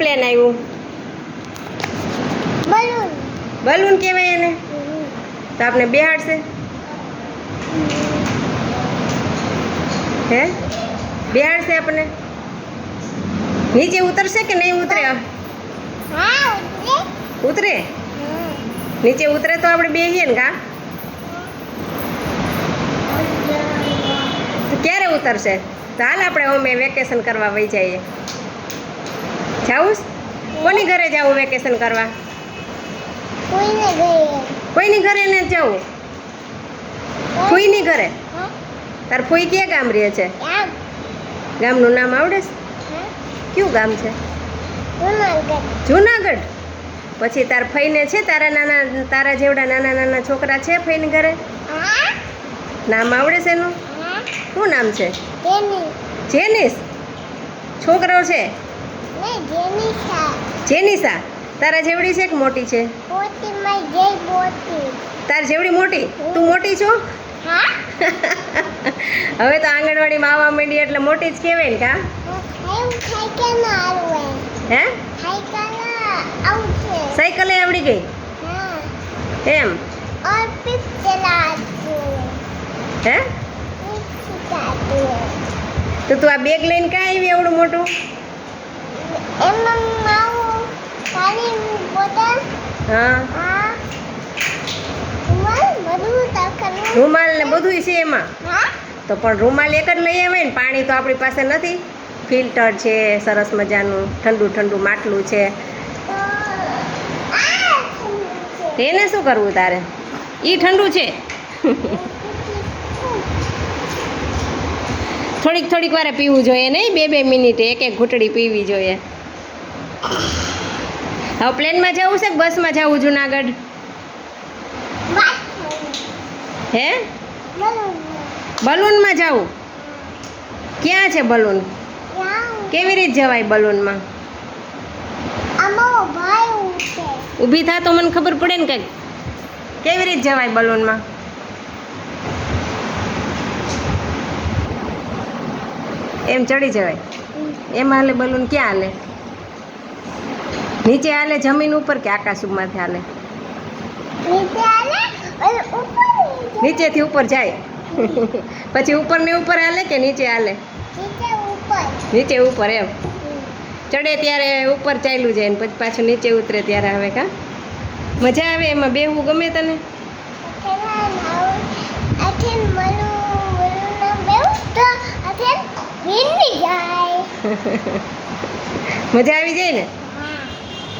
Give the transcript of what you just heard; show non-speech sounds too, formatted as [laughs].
Plane આવ્યું? Balloon balloon કહેવાય એને? તો આપણે બેહાડશે હે? બેહાડશે આપણને નીચે ઉતરશે કે નહીં ઉતરે? હા. ઉતરે. ઉતરે? નીચે ઉતરે તો આપણે બેહીએ ને કા? તો ક્યારે ઉતરશે? તો હાલ આપણે અમે વેકેશન કરવા વહી જઈએ. જાવું કોની ઘરે જાવું વેકેશન કરવા? કોઈને ઘરે? ને જવું ફૂઈની ઘરે? તાર ફૂઈ ક્યાં ગામ રહે છે? ગામનું નામ આવડે છે? કયું ગામ છે? જુનાગઢ. જુનાગઢ? પછી તાર ફઈને છે તારા નાના તારા જેવડા નાના નાના છોકરા છે ફઈને ઘરે? હા? નામ આવડે છે એનું? શું નામ છે? જેની. જેનિસ? છોકરો છે? જેનિસા તારા જેવડી છે કે મોટી છે? તાર જેવડી મોટી? તું મોટી છો? [laughs] હવે તો આંગણવાડી માં આવવા માંડી એટલે મોટી જ કેવાય ને કા? હે? સાયકલે આવડી ગઈ? એમ? હે? તો તું આ બેગ લઈને ક્યાં આવી એવડું મોટું? રૂમાલ ને બધું છે એમાં. તો પણ રૂમાલ એક જ લઈ આવે ને પાણી તો આપણી પાસે નથી. ફિલ્ટર છે સરસ મજાનું ઠંડુ ઠંડુ માટલું છે. તેને શું કરવું તારે? એ ઠંડુ છે. થોડીક થોડીક વારે પીવું જોઈએ નહીં બે બે મિનિટે એક એક ઘૂંટડી પીવી જોઈએ. હવે પ્લેનમાં જવું છે કે બસમાં જવું જુનાગઢ? હે? બલૂનમાં જવું ક્યાં છે બલૂન? કેવી રીતે જવાય બલૂનમાં? ઊભી થા તો મને ખબર પડે ને કંઈક. કેવી રીતે જવાય બલૂનમાં? એમ ચડી જવાય. એમાં હાલે બલૂન ક્યાં હાલે? નીચે હાલે જમીન ઉપર કે આકાશમાંથી હાલે? નીચેથી ઉપર જાય. પછી ઉપર ને ઉપર હાલે કે નીચે હાલે? નીચે ઉપર. એમ. ચડે ત્યારે ઉપર ચાલ્યું જાય ને પછી પાછું નીચે ઉતરે ત્યારે આવે કા? મજા આવે એમાં બેહવું ગમે તને? [laughs] મજા આવી જાય ને?